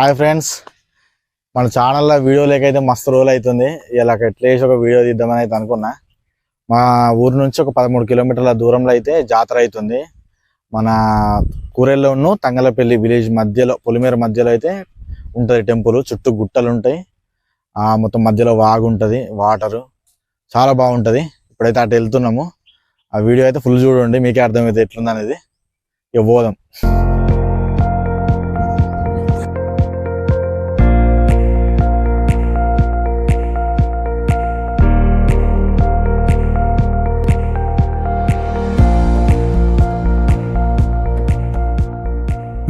Hi friends. మన ఛానల్లో video లేకైతే మస్తు రోజులు అవుతుంది ఇలా ఎట్లేసి ఒక వీడియో తీద్దామని అయితే అనుకున్నా. మా ఊరు నుంచి ఒక పదమూడు కిలోమీటర్ల దూరంలో అయితే జాతర అవుతుంది. మన కూరెల్లోను తంగలపల్లి విలేజ్ మధ్యలో పొలిమేర మధ్యలో అయితే ఉంటుంది టెంపుల్. చుట్టూ గుట్టలు ఉంటాయి. ఆ మొత్తం మధ్యలో వాగు ఉంటుంది వాటరు. చాలా బాగుంటుంది. ఇప్పుడైతే అటు వెళ్తున్నాము. ఆ వీడియో అయితే ఫుల్ చూడండి. మీకే అర్థమైతే ఎట్లుందనేది. ఇక పోదాం.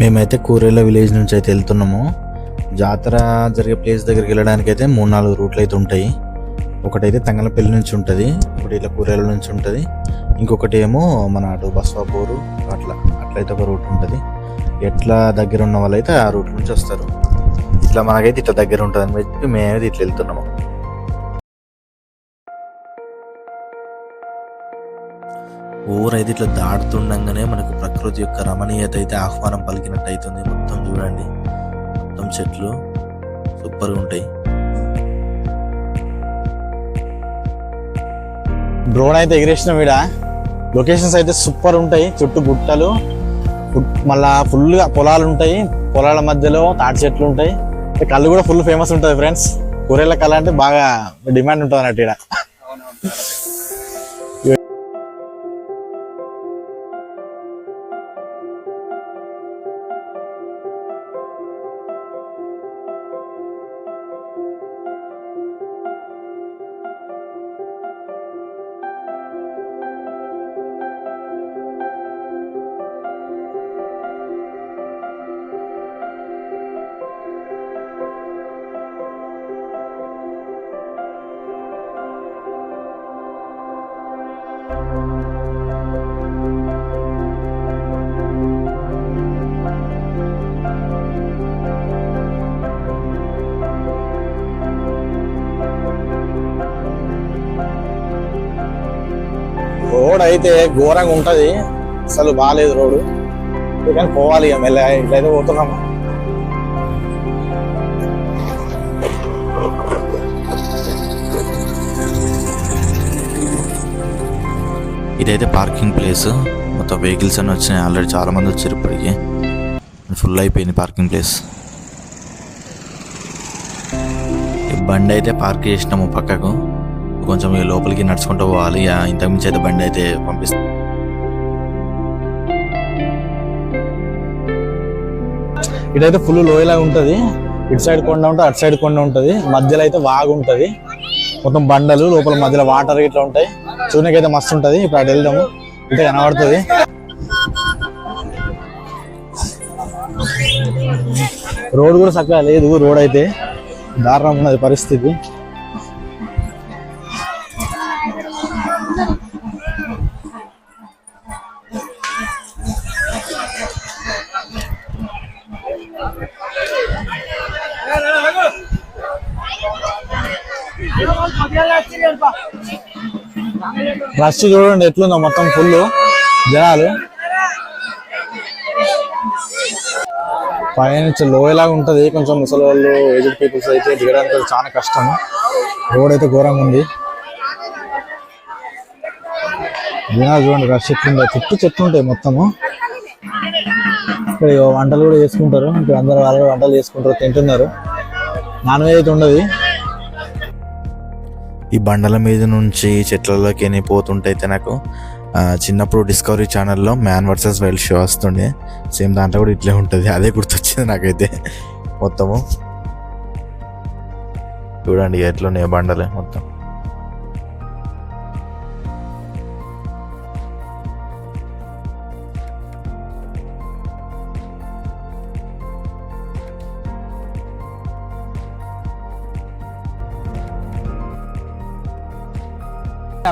మేమైతే కూరేళ్ళ విలేజ్ నుంచి అయితే వెళ్తున్నాము. జాతర జరిగే ప్లేస్ దగ్గరికి వెళ్ళడానికి అయితే మూడు నాలుగు రూట్లు అయితే ఉంటాయి. ఒకటైతే తంగలపల్లి నుంచి ఉంటుంది. ఒకటి ఇలా కూరేళ్ళ నుంచి ఉంటుంది. ఇంకొకటి ఏమో మన అటు బస్వాపూరు అట్లా అట్లయితే ఒక రూట్ ఉంటుంది. ఎట్లా దగ్గర ఉన్న వాళ్ళైతే ఆ రూట్ నుంచి వస్తారు. ఇట్లా మనకైతే ఇట్లా దగ్గర ఉంటుంది అని చెప్పి మేమైతే ఇట్లా వెళ్తున్నాము. ఊరైతే ఇట్లా దాటుతుండగానే మనకు ప్రకృతి యొక్క రమణీయత అయితే ఆహ్వానం పలికినట్టు అవుతుంది మొత్తం చూడండి. మొత్తం చెట్లు సూపర్గా ఉంటాయి. డ్రోన్ అయితే ఎగిరేసిన వీడ లొకేషన్స్ అయితే సూపర్ ఉంటాయి. చుట్టూ గుట్టలు మళ్ళా ఫుల్గా పొలాలు ఉంటాయి. పొలాల మధ్యలో తాటి చెట్లు ఉంటాయి. కళ్ళు కూడా ఫుల్ ఫేమస్ ఉంటుంది ఫ్రెండ్స్ కూరేళ్ళ కళ అంటే బాగా డిమాండ్ ఉంటుంది అన్నట్టు ఇక్కడ రోడ్ అయితే ఘోరంగా ఉంటది. అసలు బాగాలేదు రోడ్డు. కానీ పోవాలి ఇక మెల్ల ఇట్లయితే పోతున్నాము. ఇదైతే పార్కింగ్ ప్లేస్. మొత్తం వెహికల్స్ అన్ని వచ్చినాయి. ఆల్రెడీ చాలా మంది వచ్చారు ఇప్పటికి. ఫుల్ అయిపోయింది పార్కింగ్ ప్లేస్. బండి అయితే పార్క్ చేసినాము పక్కకు. కొంచెం ఇక లోపలికి నడుచుకుంటూ పోవాలి. ఇక ఇంతకు మించి అయితే బండి అయితే పంపిస్తాం. ఇటైతే ఫుల్ లోయలా ఉంటుంది. ఇటు సైడ్ కొండ ఉంటుంది అటు సైడ్ కొండ ఉంటుంది. మధ్యలో అయితే వాగు ఉంటుంది. మొత్తం బండలు లోపల మధ్యలో వాటర్ ఇట్లా ఉంటాయి. చూడకైతే మస్తు ఉంటది. ఇప్పుడు అటు వెళ్దాము ఇటే కనబడుతుంది. రోడ్ కూడా చక్కగా లేదు. రోడ్ అయితే దారుణం ఉన్నది పరిస్థితి. రష్ చూడండి ఎట్లుందో మొత్తం ఫుల్ జనాలు. పైనుంచి లోయలాగా ఉంటది కొంచెం ముసలి వాళ్ళు ఏజ్డ్ పీపుల్స్ అయితే దిగడానికి చాలా కష్టం. రోడ్ అయితే ఘోరంగా ఉంది. జనాలు చూడండి రష్ ఎట్లుందో. చుట్టూ చెట్లు ఉంటాయి మొత్తము. ఇక్కడ వంటలు కూడా చేసుకుంటారు. ఇక్కడ అందరు వాళ్ళు వంటలు చేసుకుంటారు తింటున్నారు. నాన్ వెజ్ అయితే ఉండదు. ఈ బండల మీద నుంచి చెట్లలోకి వెళ్ళిపోతుంటే పోతుంటే అయితే నాకు చిన్నప్పుడు డిస్కవరీ ఛానల్లో మ్యాన్ వర్సెస్ వైల్డ్ షో వస్తుండే. సేమ్ దాంట్లో కూడా ఇట్లే ఉంటుంది. అదే గుర్తొచ్చింది నాకైతే మొత్తము. చూడండి ఎట్లున్నాయి బండలే మొత్తం.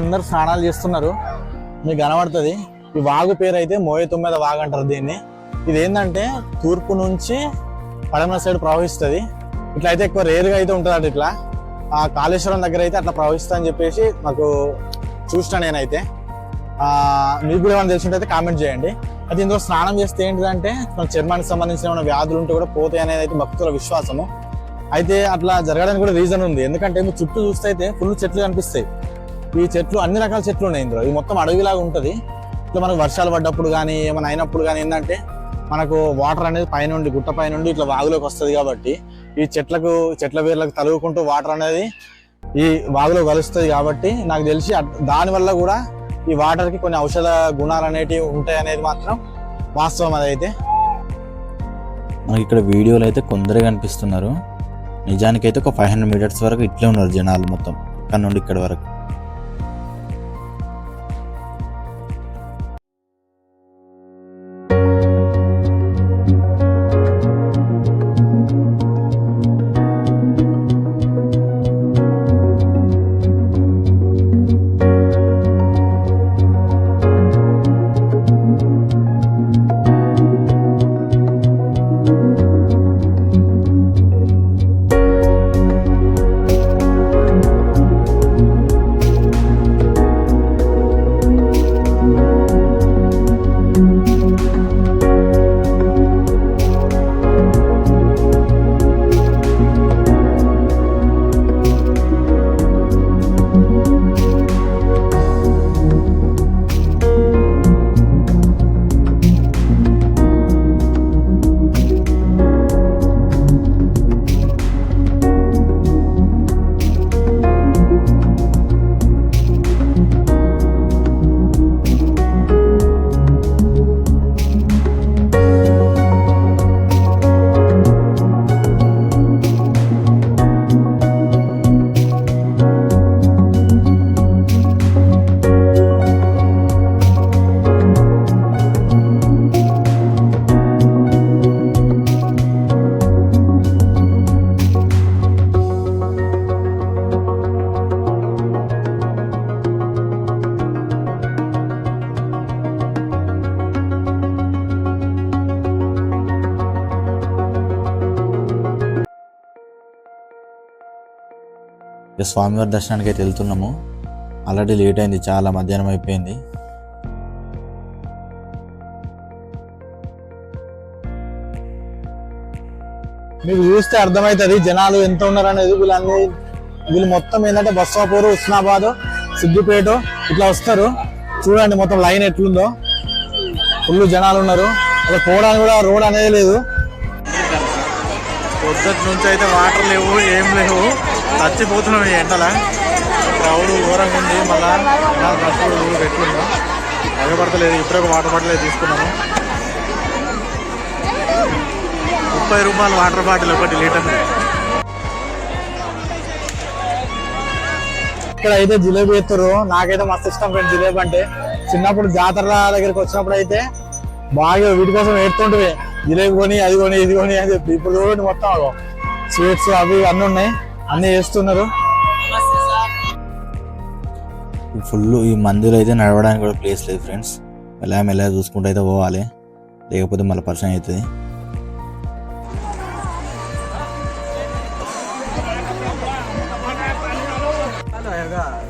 అందరు స్నానాలు చేస్తున్నారు. మీకు కనబడుతుంది. ఈ వాగు పేరు అయితే మోయ తొమ్మిద వాగు అంటారు దీన్ని. ఇది ఏంటంటే తూర్పు నుంచి పడమర సైడ్ ప్రవహిస్తుంది. ఇట్లా అయితే ఎక్కువ రేరుగా అయితే ఉంటుంది అటు ఇట్లా. ఆ కాళేశ్వరం దగ్గర అయితే అట్లా ప్రవహిస్తా అని చెప్పేసి నాకు చూసిన నేనైతే. మీకు కూడా ఏమైనా తెలిసి అయితే కామెంట్ చేయండి. అయితే ఇందులో స్నానం చేస్తే ఏంటిదంటే మన చర్మానికి సంబంధించిన ఏమైనా వ్యాధులు ఉంటే కూడా పోతాయి అనేది అయితే భక్తుల విశ్వాసము. అయితే అట్లా జరగడానికి కూడా రీజన్ ఉంది. ఎందుకంటే మీరు చుట్టూ చూస్తే అయితే ఫుల్ చెట్లు కనిపిస్తాయి. ఈ చెట్లు అన్ని రకాల చెట్లు ఉన్నాయి ఇందులో. ఇది మొత్తం అడవిలాగా ఉంటుంది. ఇట్లా మనకు వర్షాలు పడ్డప్పుడు కానీ ఏమైనా అయినప్పుడు కానీ ఏంటంటే మనకు వాటర్ అనేది పైనుండి గుట్ట పైనుండి ఇట్లా వాగులోకి వస్తుంది కాబట్టి ఈ చెట్లకు చెట్ల వేర్లకు తలుగుకుంటూ వాటర్ అనేది ఈ వాగులో కలుస్తుంది కాబట్టి నాకు తెలిసి దానివల్ల కూడా ఈ వాటర్కి కొన్ని ఔషధ గుణాలు అనేటివి ఉంటాయి అనేది మాత్రం వాస్తవం అదైతే. మనకి ఇక్కడ వీడియోలు అయితే కొందరే కనిపిస్తున్నారు. నిజానికైతే ఒక ఫైవ్ హండ్రెడ్ మీటర్స్ వరకు ఇట్లే ఉన్నారు జనాలు మొత్తం. ఇక్కడ నుండి ఇక్కడ వరకు. Música ఇక స్వామివారి దర్శనానికి అయితే వెళ్తున్నాము. ఆల్రెడీ లేట్ అయింది చాలా మధ్యాహ్నం అయిపోయింది. మీకు చూస్తే అర్థమవుతుంది జనాలు ఎంత ఉన్నారు అనేది వీళ్ళన్ని వీళ్ళు మొత్తం ఏంటంటే బస్సాపూర్ ఉస్నాబాద్ సిద్దిపేట ఇట్లా వస్తారు. చూడండి మొత్తం లైన్ ఎట్లుందో. ఫుల్ జనాలు ఉన్నారు. అక్కడ పోవడానికి కూడా రోడ్ అనేది లేదు. పొద్దుటి నుంచి అయితే వాటర్ లేవు ఏం లేవు. చచ్చిపోతున్నాం ఈ ఎండల. క్రౌడ్ ఘోరంగా ఉంది. మళ్ళా జనాలు కష్టపడి ఊరు ఎట్లుందో భయపడతలేదు ఇప్పుడే ఒక వాటర్ బాటిల్ తీసుకున్నాము. ముప్పై రూపాయలు వాటర్ బాటిల్ ఒకటి లీటర్ ఇక్కడ అయితే జిలేబీ ఎత్తురు నాకైతే మస్తు ఇష్టం ఫ్రెండ్ జిలేబీ అంటే. చిన్నప్పుడు జాతర దగ్గరికి వచ్చినప్పుడు అయితే బాగా వీటి కోసం ఏడుతుంటే జిలేబీ కొని అది కొని ఇది కొని అని చెప్పి. ఇప్పుడు చూడండి మొత్తం స్వీట్స్ అవి అన్నీ ఉన్నాయి. అన్నీ చేస్తున్నారు. ఫుల్ ఈ మందులో అయితే నడవడానికి కూడా ప్లేస్ లేదు ఫ్రెండ్స్ మెల్లగా మెల్లగా చూసుకుంటూ అయితే పోవాలి. లేకపోతే మళ్ళీ పరిచయం అవుతుంది.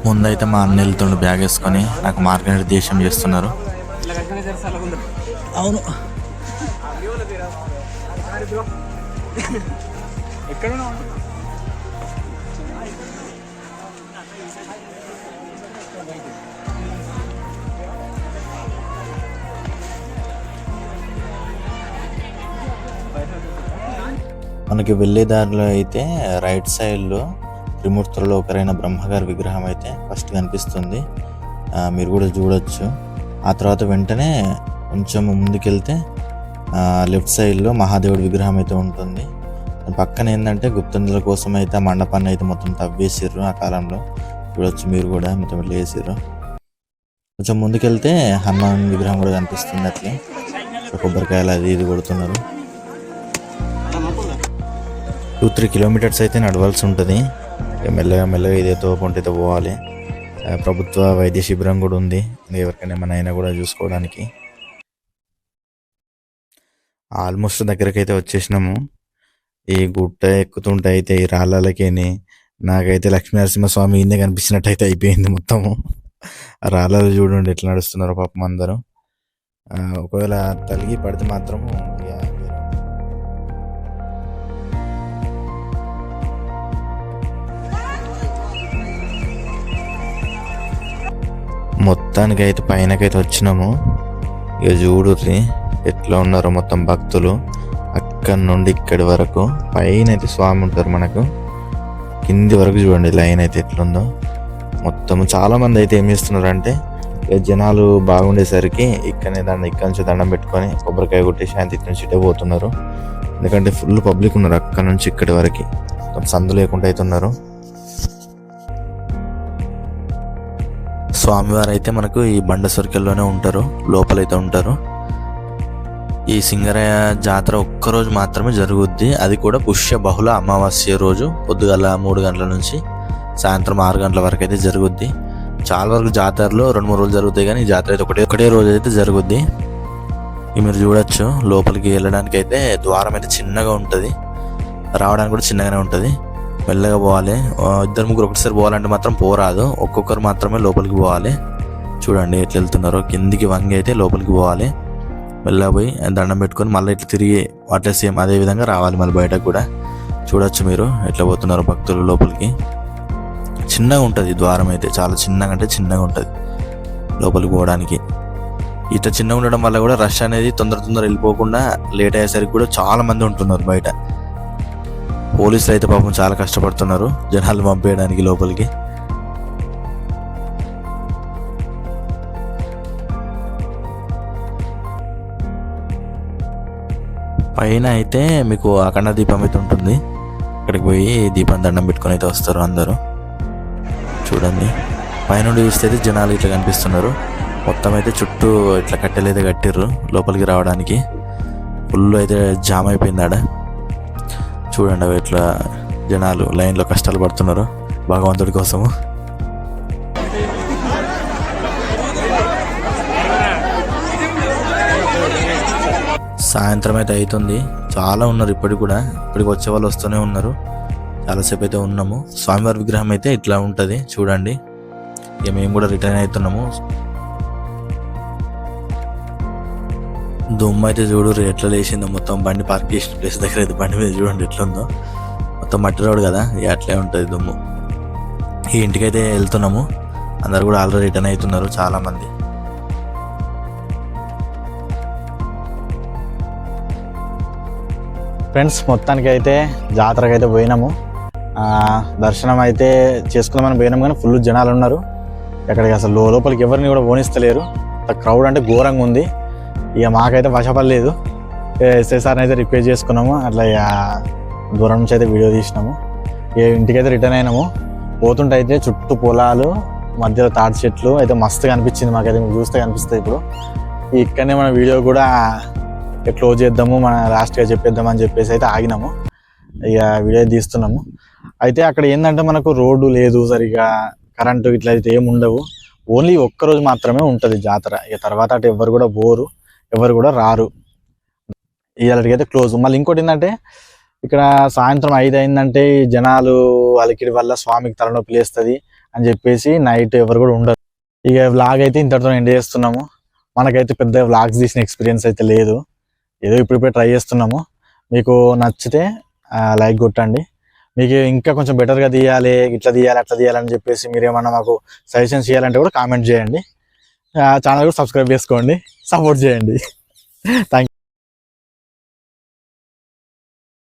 ముందైతే మా అన్న వెళ్తుండు బ్యాగ్ వేసుకొని. నాకు మార్గనిర్దేశం చేస్తున్నారు. అవును. ఎక్కడ మనకి వెళ్ళే దారిలో అయితే రైట్ సైడ్లో త్రిమూర్తులలో ఒకరైన బ్రహ్మగారి విగ్రహం అయితే ఫస్ట్ కనిపిస్తుంది. మీరు కూడా చూడొచ్చు. ఆ తర్వాత వెంటనే కొంచెం ముందుకెళ్తే లెఫ్ట్ సైడ్లో మహాదేవుడి విగ్రహం అయితే ఉంటుంది. పక్కన ఏంటంటే గుప్తందుల కోసం అయితే ఆ మండపాన్ని అయితే మొత్తం తవ్వేసిర్రు ఆ కాలంలో. చూడొచ్చు మీరు కూడా మొత్తం ఇట్లా కొంచెం ముందుకెళ్తే హనుమాన్ విగ్రహం కూడా కనిపిస్తుంది అట్లే. కొబ్బరికాయలు అది ఇది కొడుతున్నారు. టూ త్రీ కిలోమీటర్స్ అయితే నడవాల్సి ఉంటుంది. మెల్లగా మెల్లగా ఇదే తోపుంటే పోవాలి. ప్రభుత్వ వైద్య శిబిరం కూడా ఉంది. ఎవరికైనా ఏమైనా అయినా కూడా చూసుకోవడానికి. ఆల్మోస్ట్ దగ్గరకైతే వచ్చేసినాము. ఈ గుట్ట ఎక్కుతుంటే అయితే ఈ రాళ్ళకేని నాకైతే లక్ష్మీనరసింహస్వామి ఇందే కనిపించినట్టు అయితే అయిపోయింది మొత్తము ఆ చూడండి ఎట్లా నడుస్తున్నారు పాపం అందరూ. ఒకవేళ తలిగి పడితే మాత్రం ఇక మొత్తానికి అయితే పైనకైతే వచ్చినాము. ఇక చూడుర్రి ఎట్లా ఉన్నారో మొత్తం భక్తులు. ఇక్కడ నుండి ఇక్కడి వరకు పైన అయితే స్వామి ఉంటారు మనకు. కింది వరకు చూడండి లైన్ అయితే ఎట్లుందో. మొత్తం చాలామంది అయితే ఏం చేస్తున్నారు అంటే జనాలు బాగుండేసరికి ఇక్కడనే దండం ఇక్కడ నుంచి దండం పెట్టుకొని కొబ్బరికాయ కొట్టి శాంతి ఇటు నుంచి ఇటే పోతున్నారు. ఎందుకంటే ఫుల్ పబ్లిక్ ఉన్నారు అక్కడ నుంచి ఇక్కడి వరకు. సందు లేకుండా అయితే ఉన్నారు. స్వామివారు అయితే మనకు ఈ బండ సర్కిల్లోనే ఉంటారు. లోపలైతే ఉంటారు. ఈ సింగరయ్య జాతర ఒక్కరోజు మాత్రమే జరుగుద్ది. అది కూడా పుష్య బహుళ అమావాస్య రోజు పొద్దుగల మూడు గంటల నుంచి సాయంత్రం ఆరు గంటల వరకు అయితే జరుగుద్ది. చాలా వరకు జాతరలో రెండు మూడు రోజులు జరుగుతాయి కానీ ఈ జాతర అయితే ఒకటే ఒకటే రోజు అయితే జరుగుద్ది. ఇవి మీరు చూడొచ్చు. లోపలికి వెళ్ళడానికి అయితే ద్వారం అయితే చిన్నగా ఉంటుంది. రావడానికి కూడా చిన్నగానే ఉంటుంది. మెల్లగా పోవాలి. ఇద్దరు ముగ్గురు ఒకటిసారి పోవాలంటే మాత్రం పోరాదు. ఒక్కొక్కరు మాత్రమే లోపలికి పోవాలి. చూడండి ఎట్లా వెళ్తున్నారో. కిందికి వంగి అయితే లోపలికి పోవాలి. మెల్లగా పోయి దండం పెట్టుకొని మళ్ళీ ఇట్లా తిరిగి అట్లా సేమ్ అదే విధంగా రావాలి మళ్ళీ బయటకు కూడా. చూడొచ్చు మీరు ఎట్లా పోతున్నారు భక్తులు లోపలికి. చిన్నగా ఉంటుంది ద్వారం అయితే చాలా చిన్నగా అంటే చిన్నగా ఉంటుంది లోపలికి పోవడానికి. ఇట్లా చిన్నగా ఉండడం వల్ల కూడా రష్ అనేది తొందర తొందర వెళ్ళిపోకుండా లేట్ అయ్యేసరికి కూడా చాలా మంది ఉంటున్నారు బయట. పోలీసులు అయితే పాపం చాలా కష్టపడుతున్నారు జనాలు పంపేయడానికి లోపలికి. పైన అయితే మీకు అఖండ దీపం అయితే ఉంటుంది. అక్కడికి పోయి దీపం దండం పెట్టుకొని అయితే వస్తారు అందరూ. చూడండి. పైనుండి చూస్తే అయితే జనాలు ఇట్లా కనిపిస్తున్నారు. మొత్తం అయితే చుట్టూ ఇట్లా కట్టెలు అయితే కట్టిర్రు లోపలికి రావడానికి. ఫుల్ అయితే జామ్ అయిపోయింది ఆడ. చూడండి అవి ఇట్లా జనాలు లైన్లో కష్టాలు పడుతున్నారు. భగవంతుడి కోసము. సాయంత్రం అయితే అవుతుంది చాలా ఉన్నారు ఇప్పటికి కూడా. ఇప్పటికి వచ్చే వాళ్ళు వస్తూనే ఉన్నారు. చాలాసేపు అయితే ఉన్నాము. స్వామివారి విగ్రహం అయితే ఇట్లా ఉంటుంది. చూడండి. ఇక మేము కూడా రిటర్న్ అవుతున్నాము. దుమ్ము అయితే చూడు ఎట్లా లేచిందో మొత్తం బండి పార్క్ చేసిన ప్లేస్ దగ్గర అయితే బండి మీద చూడండి ఎట్లా ఉందో మొత్తం మట్టి రోడ్ కదా. ఇక అట్లే ఉంటుంది దుమ్ము. ఈ ఇంటికైతే వెళ్తున్నాము. అందరు కూడా ఆల్రెడీ రిటర్న్ అవుతున్నారు చాలామంది. ఫ్రెండ్స్ మొత్తానికి అయితే జాతరకు అయితే పోయినాము. దర్శనం అయితే చేసుకుందామని పోయినాము కానీ ఫుల్ జనాలు ఉన్నారు ఎక్కడికి అసలు లో- లోపలికి ఎవరిని కూడా పోనిస్తలేరు. క్రౌడ్ అంటే ఘోరంగా ఉంది. ఇక మాకైతే వశపడలేదు. సార్ని అయితే రిపేర్ చేసుకున్నాము. అట్లా ఇక దూరం నుంచి అయితే వీడియో తీసినాము. ఇక ఇంటికైతే రిటర్న్ అయినాము. పోతుంటే అయితే చుట్టూ పొలాలు మధ్యలో తాటి చెట్లు అయితే మస్తుగా అనిపించింది మాకైతే. చూస్తే కనిపిస్తుంది ఇప్పుడు. ఇక్కడనే మన వీడియో కూడా క్లోజ్ చేద్దాము మన లాస్ట్గా చెప్పేద్దాం అని చెప్పేసి అయితే ఆగినాము. ఇక వీడియో తీస్తున్నాము. అయితే అక్కడ ఏంటంటే మనకు రోడ్డు లేదు సరిగా కరెంటు ఇట్లా అయితే ఏమి ఉండవు. ఓన్లీ ఒక్కరోజు మాత్రమే ఉంటుంది జాతర. ఇక తర్వాత అటు ఎవరు కూడా పోరు ఎవరు కూడా రారు. ఇలాంటికైతే అయితే క్లోజ్ మళ్ళీ ఇంకోటి ఏంటంటే ఇక్కడ సాయంత్రం ఐదు అయిందంటే జనాలు అలికిడి వల్ల స్వామికి తలనొప్పి లేస్తుంది అని చెప్పేసి నైట్ ఎవరు కూడా ఉండరు. ఇక వ్లాగ్ అయితే ఇంతటితో ఎండ్ చేస్తున్నాము. మనకైతే పెద్ద వ్లాగ్స్ తీసిన ఎక్స్పీరియన్స్ అయితే లేదు. ఏదో ఇప్పుడిప్పుడే ట్రై చేస్తున్నాము. మీకు నచ్చితే లైక్ కొట్టండి. మీకు ఇంకా కొంచెం బెటర్గా తీయాలి ఇట్లా తీయాలి అట్లా తీయాలని చెప్పేసి మీరు ఏమన్నా మాకు సజెషన్స్ చేయాలంటే కూడా కామెంట్ చేయండి. ఛానల్ కూడా సబ్స్క్రైబ్ చేసుకోండి. సపోర్ట్ చేయండి. థ్యాంక్